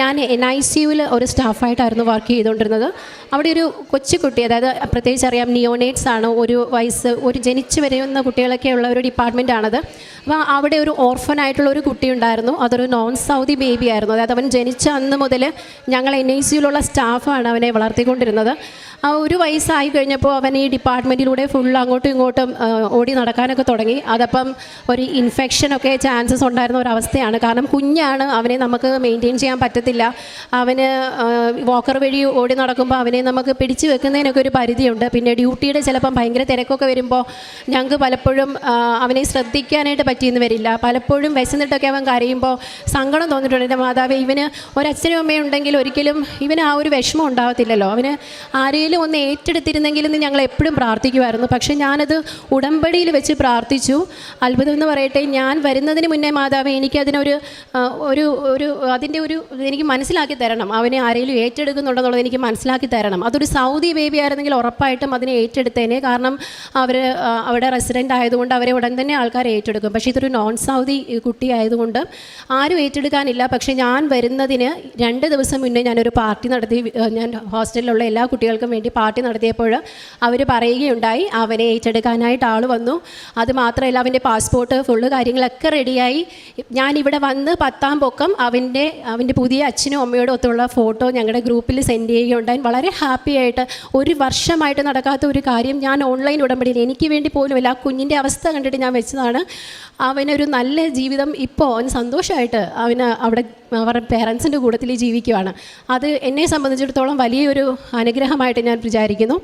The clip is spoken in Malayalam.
ഞാൻ എൻ ഐ സി യുവിൽ ഒരു സ്റ്റാഫായിട്ടായിരുന്നു വർക്ക് ചെയ്തുകൊണ്ടിരുന്നത് അവിടെ ഒരു കൊച്ചുകുട്ടി അതായത് പ്രത്യേകിച്ച് അറിയാം നിയോനേറ്റ്സ് ആണ് ഒരു വയസ്സ് ഒരു ജനിച്ചു വരുന്ന കുട്ടികളൊക്കെ ഉള്ള ഒരു ഡിപ്പാർട്ട്മെന്റാണത് അപ്പോൾ അവിടെ ഒരു ഓർഫൻ ആയിട്ടുള്ള ഒരു കുട്ടി ഉണ്ടായിരുന്നു. അതൊരു നോൺ സൗദി ബേബി ആയിരുന്നു. അതായത് അവൻ ജനിച്ച അന്ന് മുതൽ ഞങ്ങൾ എൻ ഐ സി യുയിലുള്ള സ്റ്റാഫാണ് അവനെ വളർത്തിക്കൊണ്ടിരുന്നത്. ആ ഒരു വയസ്സായി കഴിഞ്ഞപ്പോൾ അവൻ ഈ ഡിപ്പാർട്ട്മെന്റിലൂടെ ഫുൾ അങ്ങോട്ടും ഇങ്ങോട്ടും ഓടി നടക്കാനൊക്കെ തുടങ്ങി. അതപ്പം ഒരു ഇൻഫെക്ഷനൊക്കെ ചാൻസസ് ഉണ്ടായിരുന്ന ഒരു അവസ്ഥയാണ്. കാരണം കുഞ്ഞാണ് അവനെ നമുക്ക് മെയിന്റെയിൻ ചെയ്യാൻ പറ്റത്തില്ല അവന് വാക്കർ വഴി ഓടി നടക്കുമ്പോൾ അവനെ നമുക്ക് പിടിച്ചു വെക്കുന്നതിനൊക്കെ ഒരു പരിധിയുണ്ട്. പിന്നെ ഡ്യൂട്ടിയുടെ ചിലപ്പം ഭയങ്കര തിരക്കൊക്കെ വരുമ്പോൾ ഞങ്ങൾക്ക് പലപ്പോഴും അവനെ ശ്രദ്ധിക്കാനായിട്ട് പറ്റിയെന്ന് വരില്ല. പലപ്പോഴും വിശന്നിട്ടൊക്കെ അവൻ കരയുമ്പോൾ സങ്കടം തോന്നിയിട്ടുണ്ട്. എന്റെ മാതാവ് ഇവന് ഒരച്ഛനും അമ്മയും ഉണ്ടെങ്കിൽ ഒരിക്കലും ഇവന് ആ ഒരു വിഷമം ഉണ്ടാകത്തില്ലല്ലോ അവന് ആരെങ്കിലും ഒന്ന് ഏറ്റെടുത്തിരുന്നെങ്കിൽ എന്ന് ഞങ്ങൾ എപ്പോഴും പ്രാർത്ഥിക്കുമായിരുന്നു. പക്ഷേ ഞാനത് ഉടമ്പടിയിൽ വെച്ച് പ്രാർത്ഥിച്ചു. അത്ഭുതം എന്ന് പറയട്ടെ ഞാൻ വരുന്നതിന് മുന്നേ മാതാവ് എനിക്കതിനൊരു ഒരു ഒരു അതിന്റെ ഒരു എനിക്ക് മനസ്സിലാക്കി തരണം. അവനെ ആരെങ്കിലും ഏറ്റെടുക്കുന്നുണ്ടെന്നുള്ളത് എനിക്ക് മനസ്സിലാക്കി തരണം. അതൊരു സൗദി ബേബി ആയിരുന്നെങ്കിൽ ഉറപ്പായിട്ടും അതിനെ ഏറ്റെടുത്തേനെ. കാരണം അവർ അവിടെ റെസിഡന്റ് ആയതുകൊണ്ട് അവരെ ഉടൻ തന്നെ ആൾക്കാർ ഏറ്റെടുക്കും. പക്ഷേ ഇതൊരു നോൺ സൗദി കുട്ടി ആയതുകൊണ്ട് ആരും ഏറ്റെടുക്കാനില്ല. പക്ഷേ ഞാൻ വരുന്നതിന് രണ്ട് ദിവസം മുന്നേ ഞാനൊരു പാർട്ടി നടത്തി ഞാൻ ഹോസ്റ്റലിലുള്ള എല്ലാ കുട്ടികൾക്കും വേണ്ടി പാർട്ടി നടത്തിയപ്പോൾ അവർ പറയുകയുണ്ടായി അവനെ ഏറ്റെടുക്കാനായിട്ട് ആൾ വന്നു. അത് മാത്രമല്ല അവന്റെ പാസ്പോർട്ട് ഫുള്ള് കാര്യങ്ങളൊക്കെ റെഡിയായി ഞാൻ ഇവിടെ വന്ന് പത്താം പൊക്കം അവന്റെ അവന്റെ പുതിയ അച്ഛനും അമ്മയോടും ഒത്തുള്ള ഫോട്ടോ ഞങ്ങളുടെ ഗ്രൂപ്പിൽ സെൻഡ് ചെയ്യുകയുണ്ടായി. വളരെ ഹാപ്പി ആയിട്ട് ഒരു വർഷമായിട്ട് നടക്കാത്ത ഒരു കാര്യം ഞാൻ ഓൺലൈൻ ഉടമ്പടിയിൽ എനിക്ക് വേണ്ടി പോലുമില്ല. ആ കുഞ്ഞിന്റെ അവസ്ഥ കണ്ടിട്ട് ഞാൻ വെച്ചതാണ്. അവനൊരു നല്ല ജീവിതം ഇപ്പോൾ അവന് സന്തോഷമായിട്ട് അവന് അവിടെ അവരുടെ പേരൻസിന്റെ കൂട്ടത്തിൽ ജീവിക്കുവാണ്. അത് എന്നെ സംബന്ധിച്ചിടത്തോളം വലിയൊരു അനുഗ്രഹമായിട്ട് ഞാൻ വിചാരിക്കുന്നു.